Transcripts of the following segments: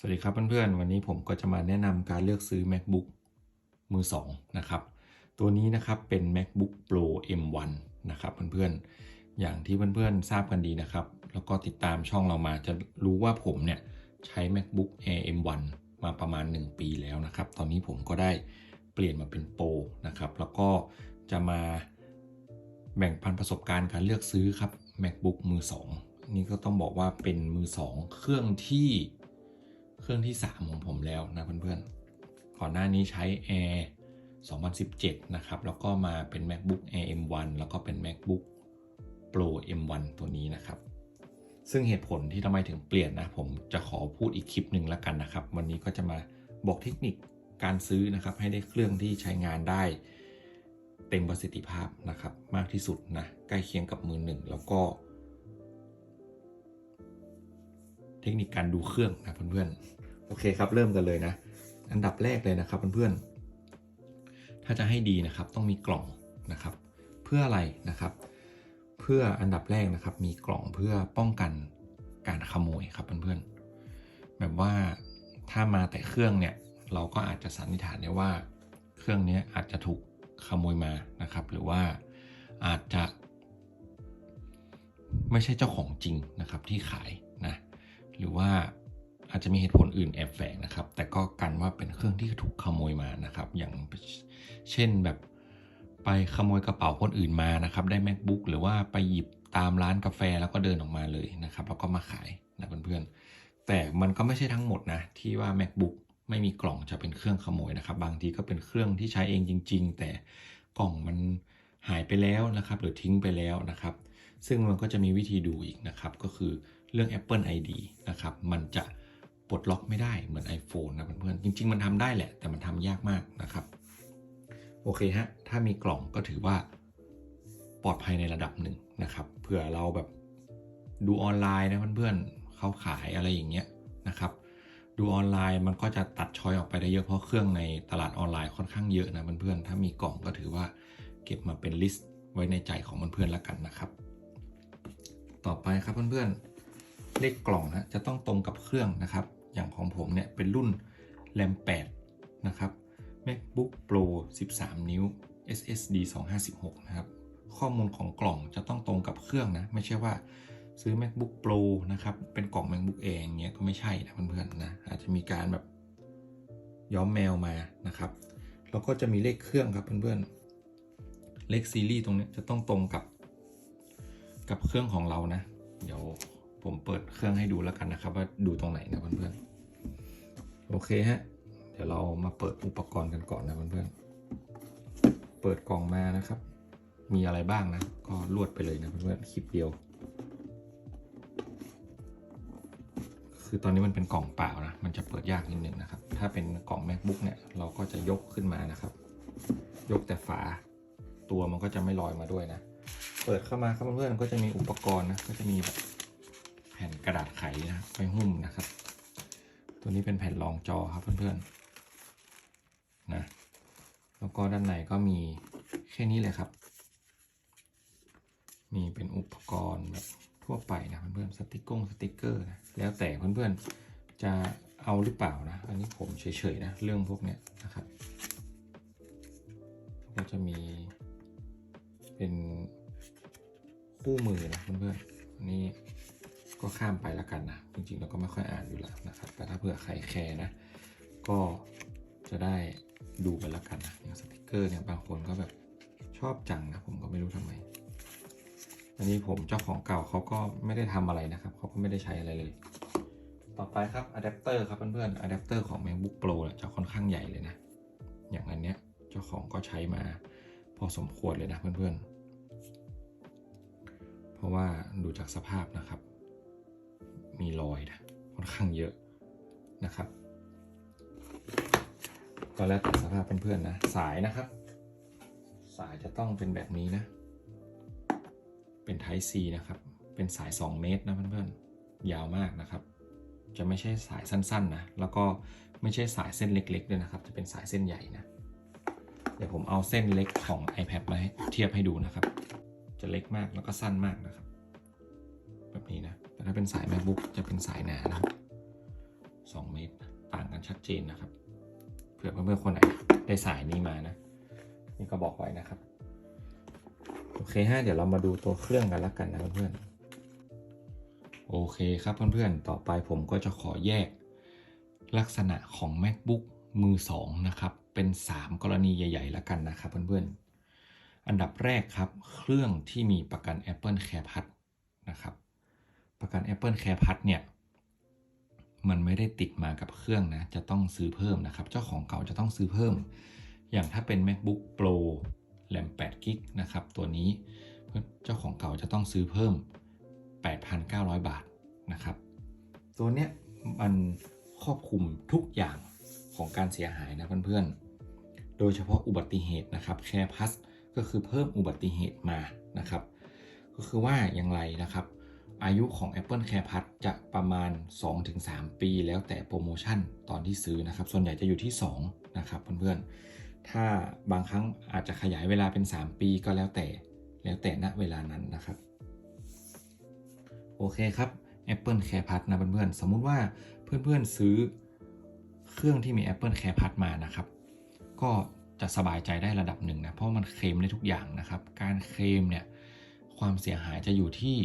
สวัสดีครับเพื่อนๆ วันนี้ผมก็จะมาแนะนำการเลือกซื้อ MacBook มือ2นะครับ ตัวนี้นะครับเป็น MacBook Pro M1 นะครับเพื่อนๆ อย่างที่เพื่อนๆ ทราบกันดีนะครับ แล้วก็ติดตามช่องเรามาจะรู้ว่าผมเนี่ยใช้ MacBook Air M1 มาประมาณ 1 ปีแล้วนะครับ ตอนนี้ผมก็ได้เปลี่ยนมาเป็น Pro นะครับ แล้วก็จะมาแบ่งปันประสบการณ์การเลือกซื้อครับ MacBook มือ2นี่ก็ต้องบอกว่าเป็นมือ 2 เครื่องที่ เครื่องที่ 3 ของผมแล้วนะเพื่อนๆก่อนหน้านี้ใช้ Air 2017 นะครับ แล้วก็มาเป็น MacBook Air M1 แล้วก็เป็น MacBook Pro M1 ตัวนี้นะครับ ซึ่งเหตุผลที่ทำไมถึงเปลี่ยนนะ ผมจะขอพูดอีกคลิปหนึ่งแล้วกันนะครับ วันนี้ก็จะมาบอกเทคนิคการซื้อนะครับ ให้ได้เครื่องที่ใช้งานได้เต็มประสิทธิภาพนะครับ มากที่สุดนะ ใกล้เคียงกับมือหนึ่งแล้วก็ เทคนิคการดูเครื่องนะเพื่อนๆ โอเคครับ เริ่มกันเลยนะ อันดับแรกเลยนะครับเพื่อนๆ ถ้าจะให้ดีนะครับต้องมีกล่องนะครับ เพื่ออะไรนะครับ เพื่ออันดับแรกนะครับ มีกล่องเพื่อป้องกันการขโมยครับเพื่อนๆ แบบว่าถ้ามาแต่เครื่องเนี่ยเราก็อาจจะสันนิษฐานได้ว่าเครื่องนี้อาจจะถูกขโมยมานะครับ หรือว่าอาจจะไม่ใช่เจ้าของจริงนะครับที่ขายนะหรือว่า อาจจะมีเหตุผลอื่นแอบแฝงนะครับ แต่ก็กันว่าเป็นเครื่องที่ถูกขโมยมานะครับ อย่างเช่นแบบไปขโมยกระเป๋าคนอื่นมานะครับ ได้ macbook หรือว่าไปหยิบตามร้านกาแฟแล้วก็เดินออกมาเลยนะครับ แล้วก็มาขายนะเพื่อนๆ แต่มันก็ไม่ใช่ทั้งหมดนะที่ว่า macbook ไม่มีกล่องจะเป็นเครื่องขโมยนะครับ บางทีก็เป็นเครื่องที่ใช้เองจริง ๆ แต่กล่องมันหายไปแล้วนะครับ หรือทิ้งไปแล้วนะครับ ซึ่งมันก็จะมีวิธีดูอีกนะครับ ก็คือเรื่อง Apple ID นะครับ มันจะ ปลดล็อกไม่ได้เหมือน iPhone นะเพื่อนๆจริง ๆ มันทำได้แหละ แต่มันทำยากมากนะครับ โอเคฮะ ถ้ามีกล่องก็ถือว่า ปลอดภัยในระดับหนึ่งนะครับเผื่อเราแบบดูออนไลน์นะเพื่อนๆเขาขายอะไรอย่างเงี้ยนะครับ ดูออนไลน์มันก็จะตัดชอยออกไปได้เยอะเพราะเครื่องในตลาดออนไลน์ค่อนข้างเยอะนะเพื่อนๆถ้ามีกล่องก็ถือว่าเก็บมาเป็นลิสต์ไว้ในใจของเพื่อนๆแล้วกันนะครับ ต่อไปครับเพื่อนๆเลขกล่องนะจะต้องตรงกับเครื่องนะครับ อย่างของผมเนี่ยเป็นรุ่น RAM 8 นะครับ MacBook Pro 13 นิ้ว SSD 256 นะครับ ข้อมูลของกล่องจะต้องตรงกับเครื่องนะ ไม่ใช่ว่าซื้อ MacBook Pro นะครับ เป็นกล่อง MacBook Air อย่างเงี้ยก็ไม่ใช่นะเพื่อนๆนะ อาจจะมีการแบบย้อมแมวมานะครับ แล้วก็จะมีเลขเครื่องครับเพื่อนๆ เลขซีรีส์ตรงนี้จะต้องตรงกับ กับเครื่องของเรานะ เดี๋ยว ผมเปิดเครื่องให้ดูแล้วกันนะครับ ว่าดูตรงไหนนะเพื่อนๆโอเคฮะ เดี๋ยวเรามาเปิดอุปกรณ์กันก่อนนะเพื่อนๆเปิดกล่องมานะครับ มีอะไรบ้างนะ ก็ลวดไปเลยนะเพื่อนๆคลิปเดียว คือตอนนี้มันเป็นกล่องเปล่านะ มันจะเปิดยากนิดนึงนะครับ ถ้าเป็นกล่อง macbook เนี่ยเราก็จะยกขึ้นมานะครับ ยกแต่ฝาตัวมันก็จะไม่ลอยมาด้วยนะ เปิดเข้ามาครับเพื่อนๆก็จะมีอุปกรณ์นะก็จะมีแบบ ผ่นกระดาษไขนะไว้หุ้มนะครับ ตัวนี้เป็นแผ่นรองจอครับเพื่อนๆนะแล้วก็ด้านในก็มีแค่นี้เลยครับ มีเป็นอุปกรณ์แบบทั่วไปนะเพื่อนๆสติกกงสติกเกอร์นะแล้วแต่เพื่อนๆจะเอาหรือเปล่านะ อันนี้ผมเฉยๆนะเรื่องพวกเนี้ยนะครับ ก็จะมีเป็นคู่มือนะเพื่อนๆนนี้ ก็ข้ามไปล้วกันนะ จริงๆเราก็ไม่ค่อยอ่านอยู่แล้วนะครับ แต่ถ้าเผื่อใครแคร์นะ ก็จะได้ดูกันล้วกันนะอย่างสติกเกอร์เนี่ยบางคนก็แบบชอบจังนะ ผมก็ไม่รู้ทำไม อันนี้ผมเจ้าของเก่าเขาก็ไม่ได้ทำอะไรนะครับ เขาก็ไม่ได้ใช้อะไรเลย ต่อไปครับอะแดปเตอร์ครับเพื่อนๆอะแดปเตอร์ของ MacBook Pro เนี่ยจะค่อนข้างใหญ่เลยนะ อย่างอันเนี้ยเจ้าของก็ใช้มาพอสมควรเลยนะเพื่อนๆ เพราะว่าดูจากสภาพนะครับ มีรอยนะค่อนข้างเยอะนะครับก็แล้วแต่สภาพเพื่อนๆนะ สายนะครับ สายจะต้องเป็นแบบนี้นะ เป็น Type C นะครับ เป็นสาย 2 เมตรนะเพื่อนๆ ยาวมากนะครับ จะไม่ใช่สายสั้นๆนะ แล้วก็ไม่ใช่สายเส้นเล็กๆด้วยนะครับ จะเป็นสายเส้นใหญ่นะ เดี๋ยวผมเอาเส้นเล็กของ iPad มาให้เทียบให้ดูนะครับ จะเล็กมากแล้วก็สั้นมากนะครับ แบบนี้นะ แต่ถ้าเป็นสาย MacBook จะเป็นสายหนานะครับ2เมตรต่างกันชัดเจนนะครับ เผื่อเพื่อนๆคนไหนได้สายนี้มานะ นี่ก็บอกไว้นะครับ โอเคฮะเดี๋ยวเรามาดูตัวเครื่องกันแล้วกันนะเพื่อนๆโอเคครับเพื่อนๆต่อไปผมก็จะขอแยกลักษณะของ macbook มือ2นะครับ เป็น 3 กรณีใหญ่ๆแล้วกันนะครับเพื่อนๆ อันดับแรกครับ เครื่องที่มีประกัน Apple CarePlus นะครับ ประกัน Apple CarePlus เนี่ยมันไม่ได้ติดมากับเครื่องนะ จะต้องซื้อเพิ่มนะครับ เจ้าของเก่าจะต้องซื้อเพิ่ม อย่างถ้าเป็น macbook pro แรม8 g b นะครับ ตัวนี้เจ้าของเก่าจะต้องซื้อเพิ่ม 8,900 บาทนะครับ ตัวเนี้ยมันครอบคลุมทุกอย่างของการเสียหายนะเพื่อนๆ โดยเฉพาะอุบัติเหตุนะครับ Care Plus ก็คือเพิ่มอุบัติเหตุมานะครับ ก็คือว่าอย่างไรนะครับ อายุของ Apple Care Plus จะประมาณ 2-3 ปีแล้วแต่โปรโมชั่นตอนที่ซื้อนะครับ ส่วนใหญ่จะอยู่ที่ 2 นะครับเพื่อนๆ ถ้าบางครั้งอาจจะขยายเวลาเป็น 3 ปีก็แล้วแต่แล้วแต่ณเวลานั้นนะครับ โอเคครับ Apple Care Plus นะเพื่อนๆ สมมุติว่าเพื่อนๆซื้อเครื่องที่มี Apple Care Plus มานะครับ ก็จะสบายใจได้ระดับหนึ่งนะ เพราะมันเคลมได้ทุกอย่างนะครับ การเคลมเนี่ยความเสียหายจะอยู่ที่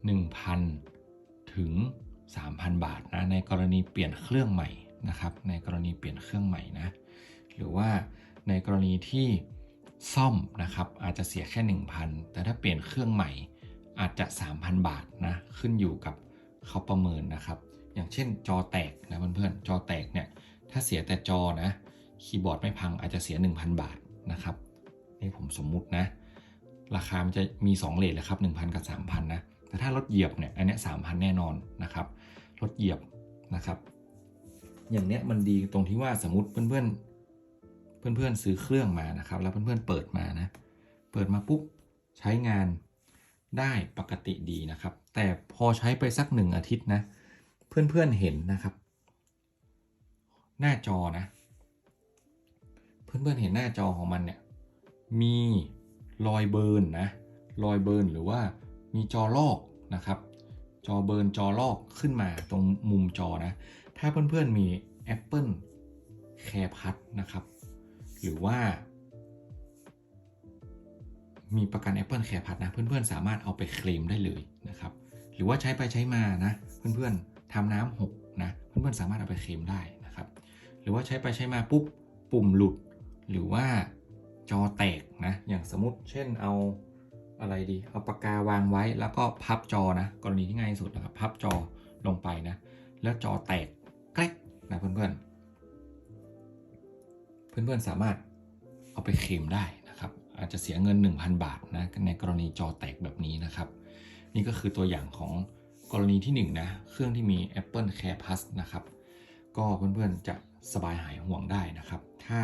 1,000 ถึง 3,000 บาทนะในกรณีเปลี่ยนเครื่องใหม่นะครับในกรณีเปลี่ยนเครื่องใหม่นะหรือว่าในกรณีที่ซ่อมนะครับอาจจะเสียแค่ 1,000 แต่ถ้าเปลี่ยนเครื่องใหม่อาจจะ 3,000 บาทนะขึ้นอยู่กับเขาประเมินนะครับ อย่างเช่นจอแตกนะเพื่อนๆจอแตกเนี่ยถ้าเสียแต่จอนะคีย์บอร์ดไม่พังอาจจะเสีย 1,000 บาทนะครับนี่ผมสมมุตินะ ราคามันจะมี 2เลทเลยครับ 1,000 กับ 3,000 นะ แต่ถ้ารถเหยียบเนี่ยอันนี้ย3,000แน่นอนนะครับรถเหยียบนะครับ อย่างเนี้ยมันดีตรงที่ว่าสมมติเพื่อนๆเพื่อนๆซื้อเครื่องมานะครับ แล้วเพื่อนๆเปิดมานะเปิดมาปุ๊บใช้งานได้ปกติดีนะครับ แต่พอใช้ไปสักหนึ่งอาทิตย์นะเพื่อนๆเห็นนะครับ หน้าจอนะ เพื่อนๆเห็นหน้าจอของมันเนี่ยมีรอยเบิร์นนะรอยเบิร์นหรือว่า มีจอลอกนะครับ จอเบิร์นจอลอกขึ้นมาตรงมุมจอนะ ถ้าเพื่อนๆมี Apple Care Plus นะครับ หรือว่า มีประกัน Apple Care Plus นะเพื่อนๆสามารถเอาไปเคลมได้เลยนะครับ หรือว่าใช้ไปใช้มานะ เพื่อนๆทำน้ำหกนะเพื่อนๆสามารถเอาไปเคลมได้นะครับ หรือว่าใช้ไปใช้มาปุ๊บปุ่มหลุด หรือว่าจอแตกนะอย่างสมมติเช่นเอา อะไรดี เอาปากกาวางไว้แล้วก็พับจอนะ กรณีที่ง่ายที่สุดนะครับ พับจอลงไปนะ แล้วจอแตกแกล้นะเพื่อนๆ เพื่อนๆสามารถเอาไปเคลมได้นะครับ อาจจะเสียเงิน 1,000 บาทนะ ในกรณีจอแตกแบบนี้นะครับ นี่ก็คือตัวอย่างของกรณีที่1นะ เครื่องที่มี Apple Care Plus นะครับ ก็เพื่อนๆจะสบายหายห่วงได้นะครับ ถ้า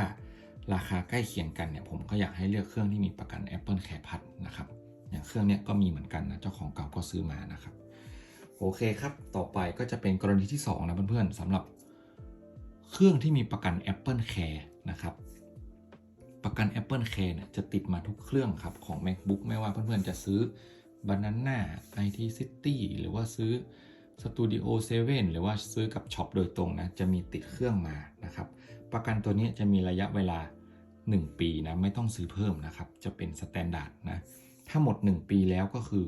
ราคาใกล้เคียงกันเนี่ยผมก็อยากให้เลือกเครื่องที่มีประกัน Apple Care Plus นะครับ อย่างเครื่องเนี้ยก็มีเหมือนกันนะเจ้าของเก่าก็ซื้อมานะครับโอเคครับ ต่อไปก็จะเป็นกรณีที่ 2 นะเพื่อนๆสำหรับเครื่องที่มีประกัน Apple Care นะครับ ประกัน Apple Care เนี่ยจะติดมาทุกเครื่องครับของ MacBook ไม่ว่าเพื่อนๆจะซื้อ Banana IT City หรือว่าซื้อ Studio 7 หรือว่าซื้อกับช็อปโดยตรงนะจะมีติดเครื่องมานะครับ ประกันตัวนี้จะมีระยะเวลา 1 ปีนะไม่ต้องซื้อเพิ่มนะครับ จะเป็นสแตนดาร์ดนะ ถ้าหมด 1 ปีแล้วก็คือ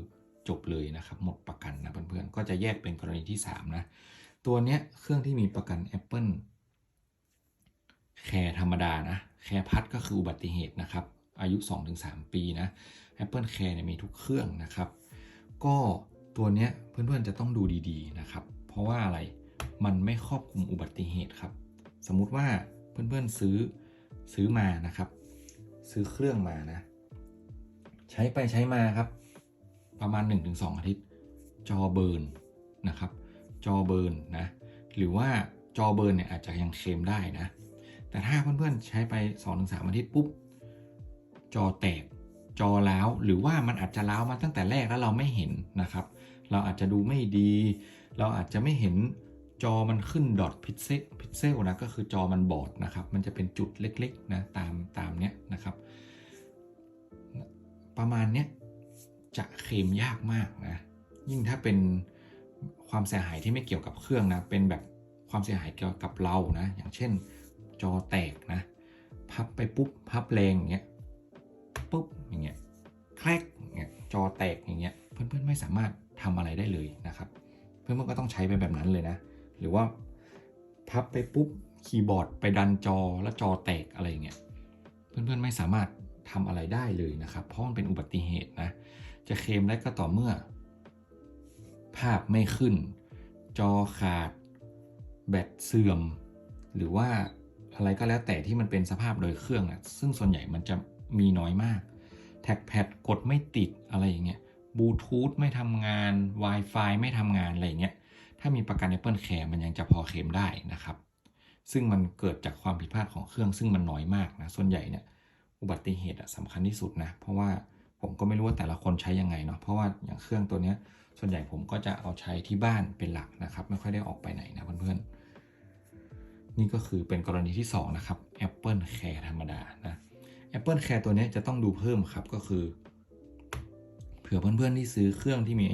จบเลยนะครับ หมดประกันนะเพื่อนๆ ก็จะแยกเป็นกรณีที่ 3 นะ ตัวเนี้ยเครื่องที่มีประกัน Apple แคร์ธรรมดานะ แคร์พัดก็คืออุบัติเหตุนะครับ อายุ 2-3 ปีนะ Apple Care เนี่ยมีทุกเครื่องนะครับ ก็ตัวเนี้ยเพื่อนๆจะต้องดูดีๆนะครับ เพราะว่าอะไรมันไม่ครอบคลุมอุบัติเหตุครับ สมมุติว่าเพื่อนๆซื้อซื้อมานะครับ ซื้อเครื่องมานะ ใช้ไปใช้มาครับ ประมาณ 1-2 อาทิตย์ จอเบิร์นนะครับ จอเบิร์นนะ หรือว่าจอเบิร์นเนี่ยอาจจะยังเคลมได้นะ แต่ถ้าเพื่อนๆใช้ไป 2-3 อาทิตย์ปุ๊บ จอแตก จอล้าว หรือว่ามันอาจจะล้าวมาตั้งแต่แรกแล้วเราไม่เห็นนะครับ เราอาจจะดูไม่ดี เราอาจจะไม่เห็นจอมันขึ้นดอทพิกเซลพิกเซลนะก็คือจอมันบอดนะครับ มันจะเป็นจุดเล็กๆนะตามตามเนี้ยนะครับ ประมาณเนี้ยจะเคลมยากมากนะ ยิ่งถ้าเป็นความเสียหายที่ไม่เกี่ยวกับเครื่องนะ เป็นแบบความเสียหายเกี่ยวกับเรานะ อย่างเช่นจอแตกนะ พับไปปุ๊บ พับแรงอย่างเงี้ย ปุ๊บ อย่างเงี้ย แคลกอย่างเงี้ย จอแตกอย่างเงี้ย เพื่อนๆไม่สามารถทำอะไรได้เลยนะครับ เพื่อนๆก็ต้องใช้ไปแบบนั้นเลยนะ หรือว่าพับไปปุ๊บ คีย์บอร์ดไปดันจอแล้วจอแตกอะไรเงี้ย เพื่อนๆไม่สามารถ ทำอะไรได้เลยนะครับ เพราะมันเป็นอุบัติเหตุนะ จะเคลมได้ก็ต่อเมื่อ ภาพไม่ขึ้น จอขาด แบตเสื่อม หรือว่าอะไรก็แล้วแต่ที่มันเป็นสภาพโดยเครื่องนะซึ่งส่วนใหญ่มันจะมีน้อยมาก แท็กแพดกดไม่ติดอะไรอย่างเงี้ยบลูทูธไม่ทำงาน Wi-Fi ไม่ทำงานอะไรอย่างเงี้ย ถ้ามีประกัน Apple Care มันยังจะพอเคลมได้นะครับ ซึ่งมันเกิดจากความผิดพลาดของเครื่องซึ่งมันน้อยมากนะ ส่วนใหญ่เนี่ย อุบัติเหตุอะสำคัญที่สุดนะเพราะว่าผมก็ไม่รู้ว่าแต่ละคนใช้ยังไงเนาะเพราะว่าอย่างเครื่องตัวเนี้ยส่วนใหญ่ผมก็จะเอาใช้ที่บ้านเป็นหลักนะครับ ไม่ค่อยได้ออกไปไหนนะเพื่อนๆนี่ก็คือเป็นกรณีที่ 2 นะครับ Apple Care ธรรมดานะ Apple Care ตัวนี้จะต้องดูเพิ่มครับก็คือ เผื่อเพื่อนๆที่ซื้อเครื่องที่มี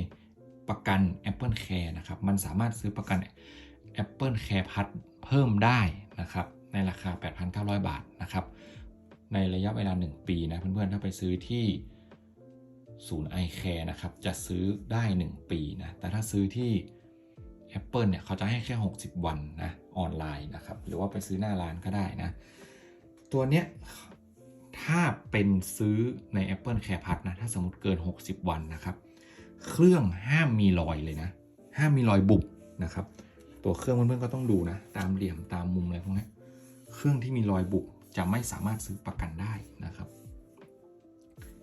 ประกัน Apple Care นะครับ มันสามารถซื้อประกัน Apple Care Plus เพิ่มได้นะครับ ในราคา 8,900 บาทนะครับ ในระยะเวลา 1 ปีนะเพื่อนๆถ้าไปซื้อที่ศูนย์ i Care นะครับ จะซื้อได้ 1 ปีนะ แต่ถ้าซื้อที่ Apple เนี่ยเขาจะให้แค่ 60 วันนะออนไลน์นะครับ หรือว่าไปซื้อหน้าร้านก็ได้นะ ตัวเนี้ยถ้าเป็นซื้อใน Apple Care Plus นะ ถ้าสมมติเกิน 60 วันนะครับ เครื่องห้ามมีรอยเลยนะ ห้ามมีรอยบุบนะครับ ตัวเครื่องเพื่อนๆก็ต้องดูนะ ตามเหลี่ยมตามมุมอะไรพวกนี้เครื่องที่มีรอยบุบ จะไม่สามารถซื้อประกันได้นะครับ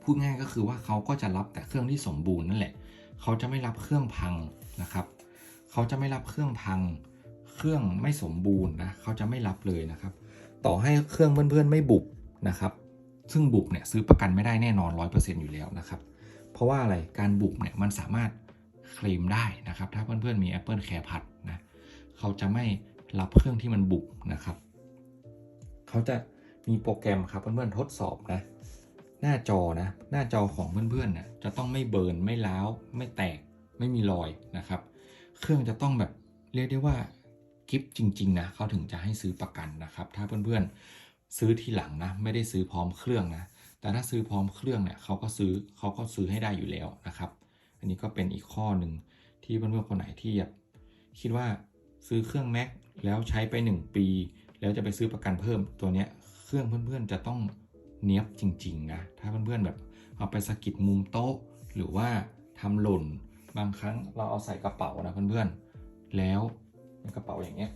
พูดง่ายก็คือว่าเขาก็จะรับแต่เครื่องที่สมบูรณ์นั่นแหละ เขาจะไม่รับเครื่องพังนะครับ เขาจะไม่รับเครื่องพัง เครื่องไม่สมบูรณ์นะ เขาจะไม่รับเลยนะครับ ต่อให้เครื่องเพื่อนๆไม่บุบนะครับ ซึ่งบุบเนี่ยซื้อประกันไม่ได้แน่นอน 100%อยู่แล้วนะครับ เพราะว่าอะไร การบุบเนี่ยมันสามารถเคลมได้นะครับ ถ้าเพื่อนๆมี Apple Care Plus นะ เขาจะไม่รับเครื่องที่มันบุบนะครับ เขาจะ มีโปรแกรมครับเพื่อนๆทดสอบนะ หน้าจอนะ หน้าจอของเพื่อนๆเนี่ยจะต้องไม่เบิร์นไม่ล้าวไม่แตกไม่มีรอยนะครับ เครื่องจะต้องแบบเรียกได้ว่ากิฟจริงๆนะเขาถึงจะให้ซื้อประกันนะครับ ถ้าเพื่อนๆซื้อทีหลังนะ ไม่ได้ซื้อพร้อมเครื่องนะ แต่ถ้าซื้อพร้อมเครื่องเนี่ยเขาก็ซื้อเขาก็ซื้อให้ได้อยู่แล้วนะครับ อันนี้ก็เป็นอีกข้อหนึ่งที่เพื่อนๆคนไหนที่แบบคิดว่าซื้อเครื่อง Mac แล้วใช้ไป 1 ปี แล้วจะไปซื้อประกันเพิ่มตัวเนี้ย เครื่องเพื่อนๆจะต้องเนี้ยบจริงๆนะถ้าเพื่อนๆแบบเอาไปสะกิดมุมโต๊ะ หรือว่าทำหล่น บางครั้งเราเอาใส่กระเป๋านะเพื่อนๆ แล้วกระเป๋าอย่างเงี้ย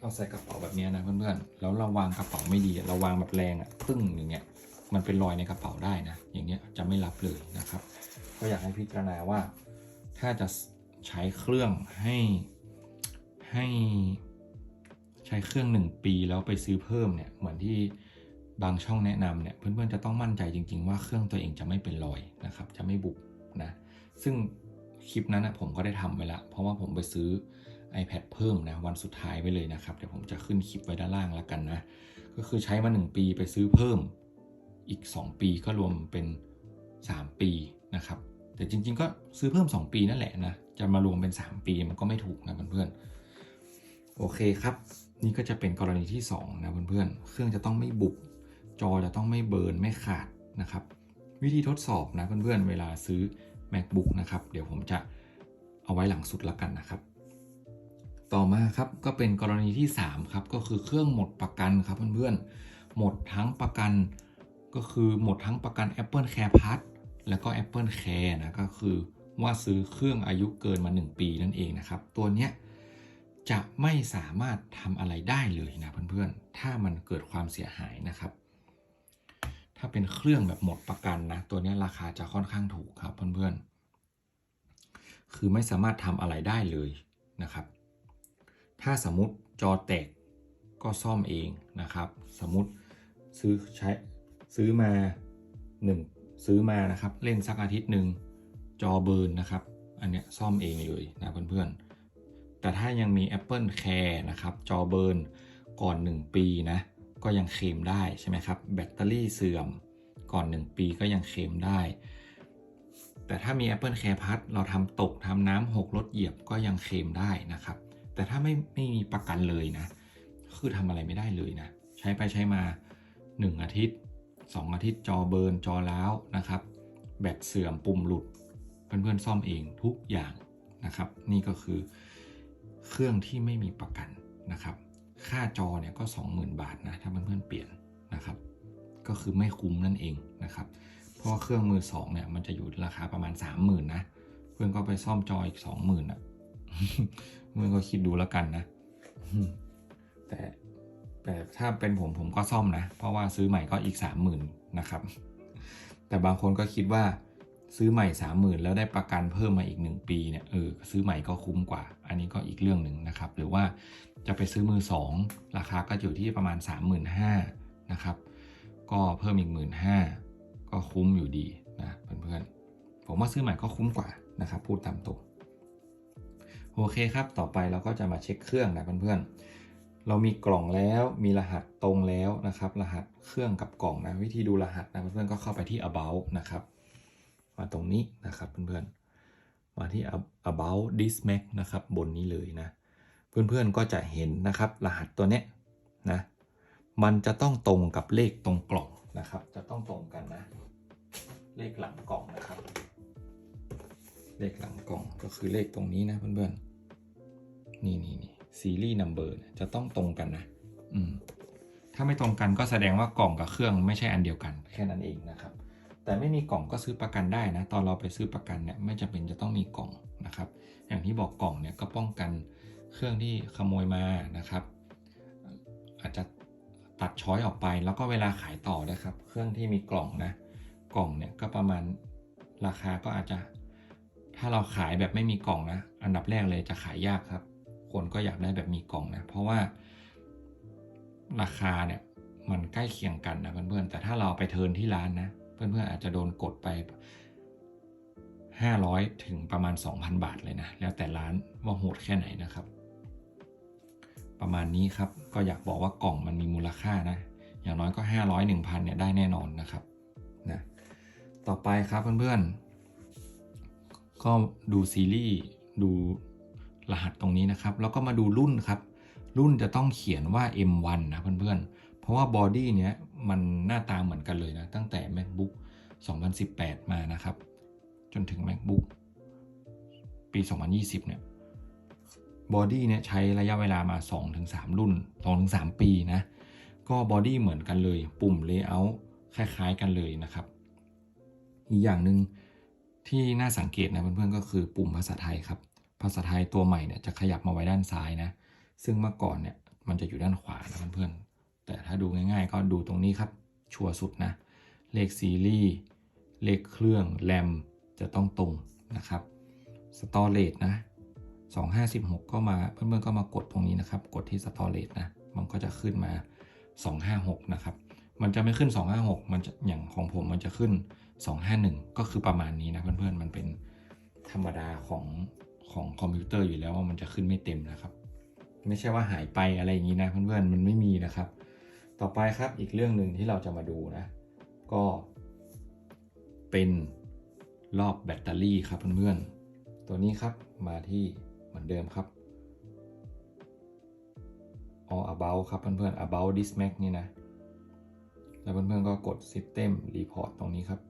เราใส่กระเป๋าแบบเนี้ยนะเพื่อนๆ แล้วเราวางกระเป๋าไม่ดี เราวางแบบแรงอะพึ่งอย่างเงี้ย มันเป็นรอยในกระเป๋าได้นะ อย่างเงี้ยจะไม่รับเลยนะครับ ก็อยากให้พิจารณาว่า ถ้าจะใช้เครื่องให้ให้ ใช้เครื่อง 1 ปีแล้วไปซื้อเพิ่มเนี่ยเหมือนที่บางช่องแนะนำเนี่ยเพื่อนๆจะต้องมั่นใจจริง ๆ ว่าเครื่องตัวเองจะไม่เป็นรอยนะครับจะไม่บุบนะซึ่งคลิปนั้นนะผมก็ได้ทำไว้ละ เพราะว่าผมไปซื้อ iPad เพิ่มนะวันสุดท้ายไว้เลยนะครับเดี๋ยวผมจะขึ้นคลิปไว้ด้านล่างแล้วกันนะก็คือใช้มา 1 ปีไปซื้อเพิ่มอีก 2 ปีก็รวมเป็น 3 ปีนะครับแต่จริง ๆ ก็ซื้อเพิ่ม 2 ปีนั่นแหละนะจะมารวมเป็น 3 ปีมันก็ไม่ถูกนะเพื่อนๆโอเคครับนี่ก็จะเป็นกรณีที่2นะเพื่อนๆ เครื่องจะต้องไม่บุบจอจะต้องไม่เบิร์นไม่ขาดนะครับ วิธีทดสอบนะเพื่อนๆ เวลาซื้อ macbook นะครับ เดี๋ยวผมจะเอาไว้หลังสุดแล้วกันนะครับ ต่อมาครับก็เป็นกรณีที่ 3 ครับ ก็คือเครื่องหมดประกันครับเพื่อนๆ หมดทั้งประกัน ก็คือหมดทั้งประกัน Apple Care Plus แล้วก็ Apple Care นะก็คือว่าซื้อเครื่องอายุเกินมา 1 ปีนั่นเองนะครับ ตัวเนี้ย จะไม่สามารถทำอะไรได้เลยนะเพื่อนๆ ถ้ามันเกิดความเสียหายนะครับ ถ้าเป็นเครื่องแบบหมดประกันนะ ตัวนี้ราคาจะค่อนข้างถูกครับเพื่อนๆ คือไม่สามารถทำอะไรได้เลยนะครับ ถ้าสมมติจอแตกก็ซ่อมเองนะครับ สมมติซื้อใช้ซื้อมา 1 ซื้อมานะครับ เล่นสักอาทิตย์หนึ่งจอเบิร์นนะครับ อันเนี้ยซ่อมเองเลยนะเพื่อนๆ แต่ถ้ายังมี Apple Care นะครับจอเบิร์นก่อน 1 ปีนะก็ยังเคลมได้ใช่ไหมครับแบตเตอรี่เสื่อมก่อน 1 ปีก็ยังเคลมได้ แต่ถ้ามี Apple Care Plus เราทำตกทำน้ำหกรถเหยียบก็ยังเคลมได้นะครับ แต่ถ้าไม่ไม่มีประกันเลยนะ คือทำอะไรไม่ได้เลยนะ ใช้ไปใช้มา 1 อาทิตย์ 2 อาทิตย์จอเบิร์นจอล้าวนะครับ แบตเสื่อมปุ่มหลุดเพื่อนๆซ่อมเองทุกอย่างนะครับ นี่ก็คือ เครื่องที่ไม่มีประกันนะครับ ค่าจอเนี่ยก็ 20,000 บาทนะถ้าเพื่อนๆเปลี่ยนนะครับ ก็คือไม่คุ้มนั่นเองนะครับเพราะเครื่องมือสองเนี่ยมันจะอยู่ราคาประมาณ 30,000นะเพื่อนก็ไปซ่อมจออีก20,000อะเพื่อนก็คิดดูแล้วกันนะแต่แต่ถ้าเป็นผมผมก็ซ่อมนะ เพราะว่าซื้อใหม่ก็อีก 30,000นะครับแต่บางคนก็คิดว่า ซื้อใหม่ 30,000 แล้วได้ประกันเพิ่มมาอีก 1 ปีเนี่ยเออซื้อใหม่ก็คุ้มกว่า อันนี้ก็อีกเรื่องหนึ่งนะครับ หรือว่าจะไปซื้อมือ 2 ราคาก็อยู่ที่ประมาณ 35,000นะครับ ก็เพิ่มอีก 15,000ก็คุ้มอยู่ดีนะเพื่อนๆผมว่าซื้อใหม่ก็คุ้มกว่านะครับ พูดตามตรงโอเคครับ ต่อไปเราก็จะมาเช็คเครื่องนะเพื่อนๆ เรามีกล่องแล้วมีรหัสตรงแล้วนะครับ รหัสเครื่องกับกล่องนะวิธีดูรหัสนะเพื่อนๆก็เข้าไปที่ about นะครับ มาตรงนี้นะครับเพื่อนๆ มาที่ about this mac นะครับบนนี้เลยนะ เพื่อนๆก็จะเห็นนะครับรหัสตัวเนี้ยนะมันจะต้องตรงกับเลขตรงกล่องนะครับ จะต้องตรงกันนะ เลขหลังกล่องนะครับ เลขหลังกล่องก็คือเลขตรงนี้นะเพื่อนๆ นี่นี่นี่ซีรีส์นัมเบอร์จะต้องตรงกันนะ อืมถ้าไม่ตรงกันก็แสดงว่ากล่องกับเครื่องไม่ใช่อันเดียวกัน แค่นั้นเองนะครับ แต่ไม่มีกล่องก็ซื้อประกันได้นะ ตอนเราไปซื้อประกันเนี่ยไม่จำเป็นจะต้องมีกล่องนะครับ อย่างที่บอกกล่องเนี่ยก็ป้องกันเครื่องที่ขโมยมานะครับ อาจจะตัดช้อยออกไปแล้วก็เวลาขายต่อนะครับ เครื่องที่มีกล่องนะ กล่องเนี่ยก็ประมาณราคาก็อาจจะ ถ้าเราขายแบบไม่มีกล่องนะ อันดับแรกเลยจะขายยากครับ คนก็อยากได้แบบมีกล่องนะ เพราะว่า ราคาเนี่ยมันใกล้เคียงกันนะเพื่อนๆแต่ถ้าเราไปเทินที่ร้านนะ เพื่อนๆอาจจะโดนกดไป 500 ถึงประมาณ 2,000 บาทเลยนะ แล้วแต่ร้านว่าโหดแค่ไหนนะครับ ประมาณนี้ครับก็อยากบอกว่ากล่องมันมีมูลค่านะ อย่างน้อยก็ 500 1,000เนี่ยได้แน่นอนนะครับนะต่อไปครับเพื่อนๆ ก็ดูซีรีส์ดูรหัสตรงนี้นะครับ แล้วก็มาดูรุ่นครับ รุ่นจะต้องเขียนว่า M1 นะเพื่อนๆ เพราะว่าบอดี้เนี้ยมันหน้าตาเหมือนกันเลยนะ ตั้งแต่ MacBook 2018 มานะครับ จนถึง MacBook ปี 2020 เนี่ยบอดี้เนี่ยใช้ระยะเวลามา 2-3 รุ่น 2-3 ปีนะ ก็บอดี้เหมือนกันเลย ปุ่ม Layout คล้ายๆกันเลยนะครับ อีกอย่างหนึ่งที่น่าสังเกตนะเพื่อนๆก็คือปุ่มภาษาไทยครับ ภาษาไทยตัวใหม่เนี่ยจะขยับมาไว้ด้านซ้ายนะ ซึ่งเมื่อก่อนเนี่ยมันจะอยู่ด้านขวานะเพื่อนๆ แต่ถ้าดูง่ายๆ ก็ดูตรงนี้ครับ ชัวร์สุดนะ เลขซีรีส์ เลขเครื่องแรมจะต้องตรงนะครับ สตอเรจนะ 256 ก็มาเพื่อนๆก็มากดตรงนี้นะครับ กดที่สตอเรจนะ มันก็จะขึ้นมา 256 นะครับ มันจะไม่ขึ้น 256 มันจะอย่างของผมมันจะขึ้น 251 ก็คือประมาณนี้นะเพื่อนๆ มันเป็นธรรมดาของของคอมพิวเตอร์อยู่แล้วว่ามันจะขึ้นไม่เต็มนะครับ ไม่ใช่ว่าหายไปอะไรอย่างนี้นะเพื่อนๆ มันไม่มีนะครับ ต่อไปครับอีกเรื่องหนึ่งที่เราจะมาดูนะ ก็เป็นรอบแบตเตอรี่ครับเพื่อนๆ ตัวนี้ครับมาที่เหมือนเดิมครับ all about ครับเพื่อนๆ about this mac นี่นะ แล้วเพื่อนๆ ก็กด system report ตรงนี้ครับ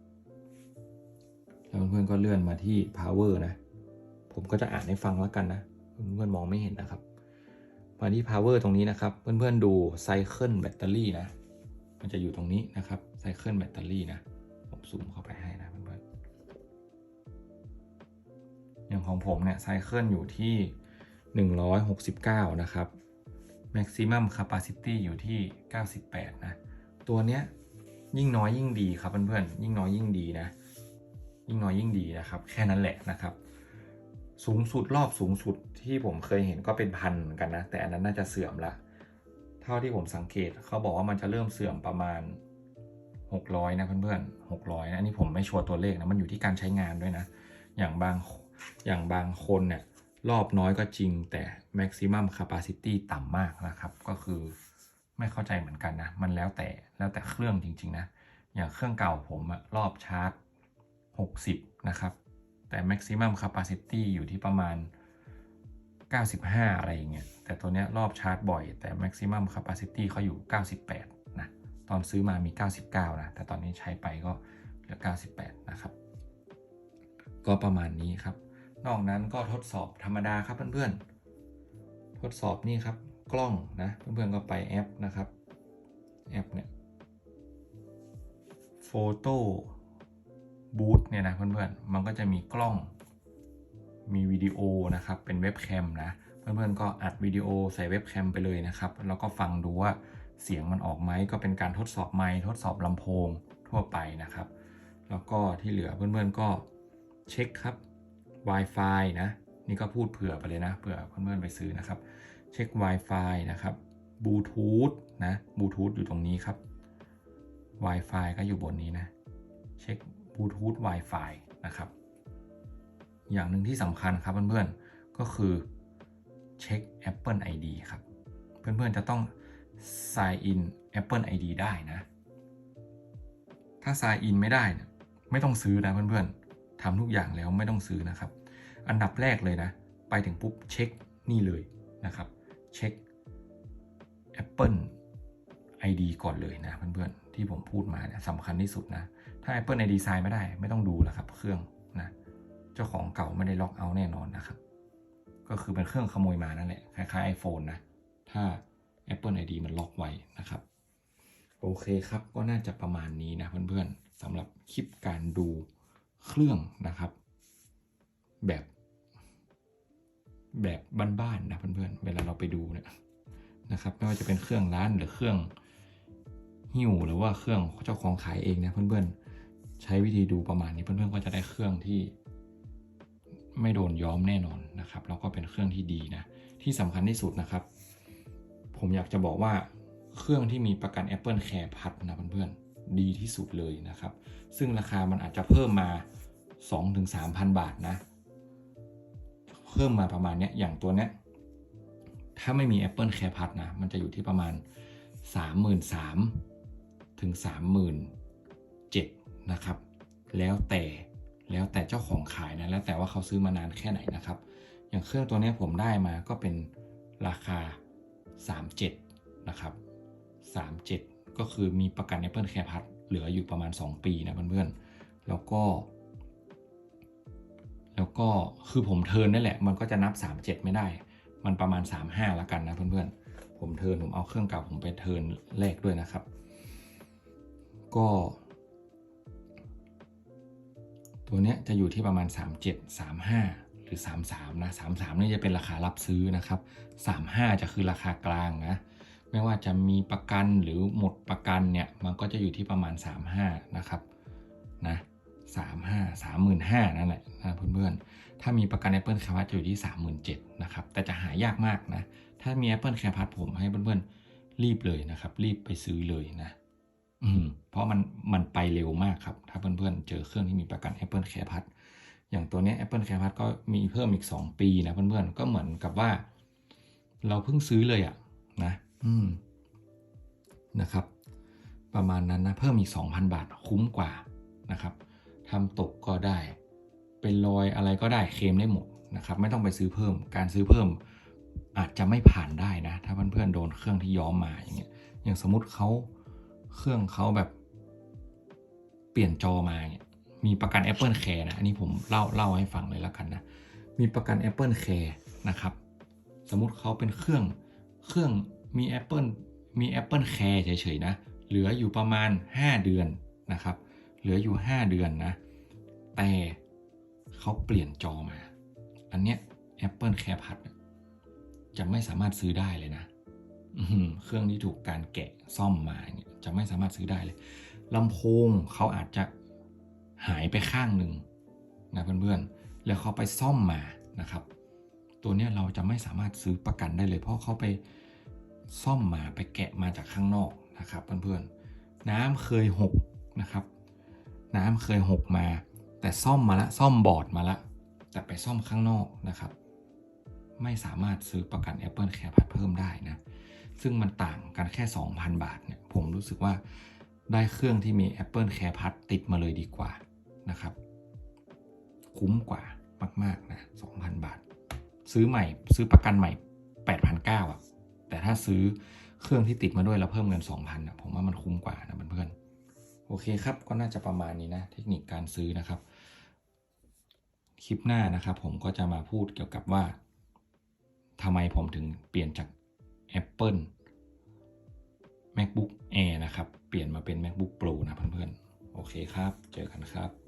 แล้วเพื่อนๆ ก็เลื่อนมาที่ power นะ ผมก็จะอ่านให้ฟังแล้วกันนะ เพื่อนๆ มองไม่เห็นนะครับ มาที่ power ตรงนี้นะครับ เพื่อนๆดู cycle battery นะ มันจะอยู่ตรงนี้นะครับ cycle battery นะ ผมซูมเข้าไปให้นะเพื่อนๆอย่างของผมเนี่ย cycle อยู่ที่ 169 นะครับ maximum capacity อยู่ที่ 98 นะ ตัวเนี้ยยิ่งน้อยยิ่งดีครับเพื่อนๆ ยิ่งน้อยยิ่งดีนะ ยิ่งน้อยยิ่งดีนะครับ แค่นั้นแหละนะครับ สูงสุดรอบสูงสุดที่ผมเคยเห็นก็เป็นพันเหมือนกันนะ แต่อันนั้นน่าจะเสื่อมละ เท่าที่ผมสังเกตเขาบอกว่ามันจะเริ่มเสื่อมประมาณ 600 นะเพื่อนๆ600นะอันนี้ผมไม่ชัวร์ตัวเลขนะมันอยู่ที่การใช้งานด้วยนะ อย่างบางอย่างบางคนเนี่ยรอบน้อยก็จริงแต่ maximum capacity ต่ำมากนะครับ ก็คือไม่เข้าใจเหมือนกันนะ มันแล้วแต่แล้วแต่เครื่องจริง ๆ นะ อย่างเครื่องเก่าผมอะรอบชาร์จ 60 นะครับ แต่ maximum capacity อยู่ที่ประมาณ 95 อะไรอย่างเงี้ย แต่ตัวเนี้ยรอบชาร์จบ่อย แต่ maximum capacity เขาอยู่ 98 นะ ตอนซื้อมามี 99 นะ แต่ตอนนี้ใช้ไปก็เหลือ 98 นะครับ ก็ประมาณนี้ครับ นอกนั้นก็ทดสอบธรรมดาครับเพื่อนๆ ทดสอบนี่ครับกล้องนะ เพื่อนๆก็ไปแอปนะครับ แอปเนี่ยโฟโต้ บูธเนี่ยนะเพื่อนๆ มันก็จะมีกล้อง มีวิดีโอนะครับ เป็นเว็บแคมนะ เพื่อนๆ ก็อัดวิดีโอใส่เว็บแคมไปเลยนะครับ แล้วก็ฟังดูว่าเสียงมันออกไหม ก็เป็นการทดสอบไมค์ทดสอบลำโพงทั่วไปนะครับ แล้วก็ที่เหลือเพื่อนๆ ก็เช็คครับ Wi-Fi นะ นี่ก็พูดเผื่อไปเลยนะ เผื่อเพื่อนๆ ไปซื้อนะครับ เช็ค Wi-Fi นะครับบลูทูธนะบลูทูธอยู่ตรงนี้ครับ Wi-Fi ก็อยู่บนนี้นะ เช็ค บลูทูธ Wi-Fi นะครับ อย่างหนึ่งที่สำคัญครับเพื่อนๆ ก็คือเช็ค Apple ID ครับ เพื่อนๆ จะต้อง sign in Apple ID ได้นะ ถ้า sign in ไม่ได้เนี่ยไม่ต้องซื้อนะเพื่อนๆทำทุกอย่างแล้วไม่ต้องซื้อนะครับ อันดับแรกเลยนะ ไปถึงปุ๊บเช็คนี่เลยนะครับ เช็ค Apple ID ก่อนเลยนะเพื่อนๆ ที่ผมพูดมาเนี่ยสำคัญที่สุดนะ ถ้า Apple ID ไซน์ไม่ได้ ไม่ต้องดูแล้วครับ เครื่องนะเจ้าของเก่าไม่ได้ล็อกเอาแน่นอนนะครับ ก็คือเป็นเครื่องขโมยมานั่นแหละคล้ายๆ iPhone นะ ถ้า Apple ID มันล็อกไว้นะครับ โอเคครับก็น่าจะประมาณนี้นะเพื่อนๆสำหรับคลิปการดูเครื่องนะครับ แบบแบบบ้านๆนะเพื่อนๆ เวลาเราไปดูเนี่ยนะครับ ไม่ว่าจะเป็นเครื่องร้านหรือเครื่องหิ้วหรือว่าเครื่องเจ้าของขายเองนะเพื่อนๆ ใช้วิธีดูประมาณนี้เพื่อนๆก็จะได้เครื่องที่ ไม่โดนย้อมแน่นอนนะครับ แล้วก็เป็นเครื่องที่ดีนะ ที่สำคัญที่สุดนะครับ ผมอยากจะบอกว่าเครื่องที่มีประกัน Apple Care พัดนะเพื่อนๆดีที่สุดเลยนะครับ ซึ่งราคามันอาจจะเพิ่มมา 2-3,000 บาทนะ เพิ่มมาประมาณเนี้ยอย่างตัวเนี้ยถ้าไม่มี Apple Care พัดนะ มันจะอยู่ที่ประมาณ 33,000ถึง 37,000 นะครับ แล้วแต่แล้วแต่เจ้าของขายนะแล้วแต่ว่าเขาซื้อมานานแค่ไหนนะครับ อย่างเครื่องตัวนี้ผมได้มาก็เป็นราคา 37 นะครับ 37 ก็คือมีประกัน Apple Care Plus เหลืออยู่ประมาณ 2 ปีนะเพื่อนๆ แล้วก็ แล้วก็คือผมเทินนั่นแหละ มันก็จะนับ 37 ไม่ได้ มันประมาณ 35ละกันนะเพื่อนๆ ผมเทินผมเอาเครื่องเก่าผมไปเทินแรกด้วยนะครับ ก็ ตัวเนี้ยจะอยู่ที่ประมาณ 37 35 หรือ 33 นะ 33 นี่จะเป็นราคารับซื้อนะครับ 35 จะคือราคากลางนะ ไม่ว่าจะมีประกันหรือหมดประกันเนี่ย มันก็จะอยู่ที่ประมาณ 35 นะครับ นะ35 35,000นั่นแหละนะเพื่อนๆ ถ้ามีประกัน Apple c a r p a s จะอยู่ที่37,000นะครับ แต่จะหายากมากนะ ถ้ามี Apple c a r p a s ผมให้เพื่อนๆ รีบเลยนะครับ รีบไปซื้อเลยนะ อืมเพราะมันมันไปเร็วมากครับ ถ้าเพื่อนๆ เจอเครื่องที่มีประกัน Apple Care Pass อย่างตัวนี้ Apple Care Pass ก็มีเพิ่มอีก 2 ปีนะเพื่อนๆ ก็เหมือนกับว่า เราเพิ่งซื้อเลยอะนะ อืมนะครับ ประมาณนั้นนะเพิ่มอีก 2,000 บาทคุ้มกว่านะครับทำตกก็ได้ เป็นรอยอะไรก็ได้เคลมได้หมดนะครับ ไม่ต้องไปซื้อเพิ่ม การซื้อเพิ่มอาจจะไม่ผ่านได้นะ ถ้าเพื่อนๆโดนเครื่องที่ย้อมมาอย่างเงี้ยอย่างสมมติเขา เครื่องเขาแบบ เปลี่ยนจอมาเนี่ยมีประกัน Apple Care นะ อันนี้ผมเล่าเล่าให้ฟังเลยแล้วกันนะ มีประกัน Apple Care นะครับ สมมุติเขาเป็นเครื่องเครื่องมี Apple มี Apple Care เฉยๆนะ เหลืออยู่ประมาณ 5 เดือนนะครับ เหลืออยู่ 5 เดือนนะ แต่เขาเปลี่ยนจอมา อันเนี้ย Apple Care Plus เนี่ยจะไม่สามารถซื้อได้เลยนะ เครื่องที่ถูกการแกะซ่อมมาเนี่ย จะไม่สามารถซื้อได้เลยลำโพงเขาอาจจะหายไปข้างหนึ่งนะเพื่อนๆ แล้วเขาไปซ่อมมานะครับ ตัวเนี้ยเราจะไม่สามารถซื้อประกันได้เลย เพราะเขาไปซ่อมมาไปแกะมาจากข้างนอกนะครับเพื่อนๆ น้ำเคยหกนะครับ น้ำเคยหกมา แต่ซ่อมมาละซ่อมบอร์ดมาละแต่ไปซ่อมข้างนอกนะครับ ไม่สามารถซื้อประกัน Apple Care Plus เพิ่มได้นะ ซึ่งมันต่างกันแค่ 2,000 บาทเนี่ย ผมรู้สึกว่าได้เครื่องที่มี Apple Care Plus ติดมาเลยดีกว่านะครับ คุ้มกว่ามากๆนะ 2,000 บาท ซื้อใหม่ซื้อประกันใหม่แปดพันเก้าอะแต่ถ้าซื้อเครื่องที่ติดมาด้วยแล้วเพิ่มเงินสองพันอะผมว่ามันคุ้มกว่านะเพื่อนๆโอเคครับก็น่าจะประมาณนี้นะ เทคนิคการซื้อนะครับ คลิปหน้านะครับผมก็จะมาพูดเกี่ยวกับว่าทำไมผมถึงเปลี่ยนจาก Apple MacBook Air นะครับ เปลี่ยนมาเป็น MacBook Pro นะเพื่อนๆ โอเคครับ เจอกันครับ